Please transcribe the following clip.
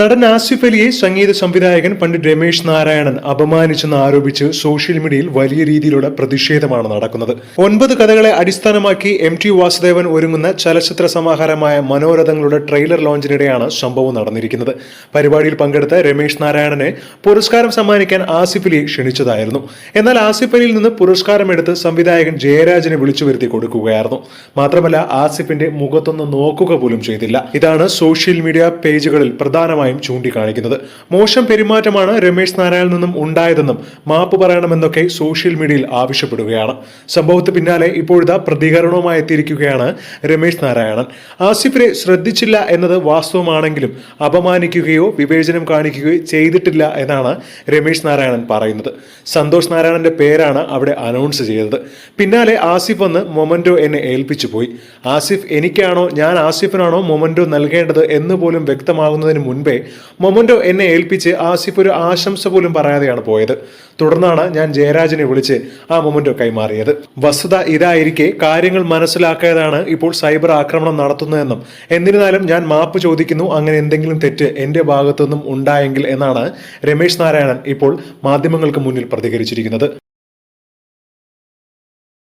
നടൻ ആസിഫ് അലിയെ സംഗീത സംവിധായകൻ പണ്ഡിറ്റ് രമേശ് നാരായണൻ അപമാനിച്ചെന്ന് ആരോപിച്ച് സോഷ്യൽ മീഡിയയിൽ വലിയ രീതിയിലുള്ള പ്രതിഷേധമാണ് നടക്കുന്നത്. ഒൻപത് കഥകളെ അടിസ്ഥാനമാക്കി എം ടി വാസുദേവൻ ഒരുങ്ങുന്ന ചലച്ചിത്ര സമാഹാരമായ മനോരഥങ്ങളുടെ ട്രെയിലർ ലോഞ്ചിനിടെയാണ് സംഭവം നടന്നിരിക്കുന്നത്. പരിപാടിയിൽ പങ്കെടുത്ത രമേശ് നാരായണനെ പുരസ്കാരം സമ്മാനിക്കാൻ ആസിഫ് അലിയെ ക്ഷണിച്ചതായിരുന്നു. എന്നാൽ ആസിഫ് അലിയിൽ നിന്ന് പുരസ്കാരം എടുത്ത് സംവിധായകൻ ജയരാജനെ വിളിച്ചു വരുത്തി കൊടുക്കുകയായിരുന്നു. മാത്രമല്ല ആസിഫിന്റെ മുഖത്തൊന്ന് നോക്കുക പോലും ചെയ്തില്ല. ഇതാണ് സോഷ്യൽ മീഡിയ പേജുകളിൽ പ്രധാനമായും ചൂണ്ടിക്കാണിക്കുന്നത്. മോശം പെരുമാറ്റമാണ് രമേശ് നാരായണിൽ നിന്നും ഉണ്ടായതെന്നും മാപ്പ് പറയണമെന്നൊക്കെ സോഷ്യൽ മീഡിയയിൽ ആവശ്യപ്പെടുകയാണ്. സംഭവത്തിന് പിന്നാലെ ഇപ്പോഴത്തെ പ്രതികരണവുമായി എത്തിയിരിക്കുകയാണ് രമേശ് നാരായണൻ. ആസിഫിനെ ശ്രദ്ധിച്ചില്ല എന്നത് വാസ്തവമാണെങ്കിലും അപമാനിക്കുകയോ വിവേചനം കാണിക്കുകയോ ചെയ്തിട്ടില്ല എന്നാണ് രമേശ് നാരായണൻ പറയുന്നത്. സന്തോഷ് നാരായണന്റെ പേരാണ് അവിടെ അനൗൺസ് ചെയ്തത്. പിന്നാലെ ആസിഫ് വന്ന് മൊമന്റോ എന്നെ ഏൽപ്പിച്ചു പോയി. ആസിഫ് എനിക്കാണോ ഞാൻ ആസിഫിനാണോ മൊമന്റോ നൽകേണ്ടത് എന്ന് പോലും വ്യക്തമാകുന്നതിന് മുൻപേ മൊമന്റോ എന്നെ ഏൽപ്പിച്ച് ആസിഫ് ഒരു ആശംസ പോലും പറയാതെയാണ് പോയത്. തുടർന്നാണ് ഞാൻ ജയരാജനെ വിളിച്ച് ആ മൊമന്റോ കൈമാറിയത്. വസ്തുത ഇതായിരിക്കെ കാര്യങ്ങൾ മനസ്സിലാക്കിയതാണ് ഇപ്പോൾ സൈബർ ആക്രമണം നടത്തുന്നതെന്നും എന്നിരുന്നാലും ഞാൻ മാപ്പ് ചോദിക്കുന്നു അങ്ങനെ എന്തെങ്കിലും തെറ്റ് എന്റെ ഭാഗത്തുനിന്നും ഉണ്ടായെങ്കിൽ എന്നാണ് രമേശ് നാരായണൻ ഇപ്പോൾ മാധ്യമങ്ങൾക്ക് മുന്നിൽ പ്രതികരിച്ചിരിക്കുന്നത്.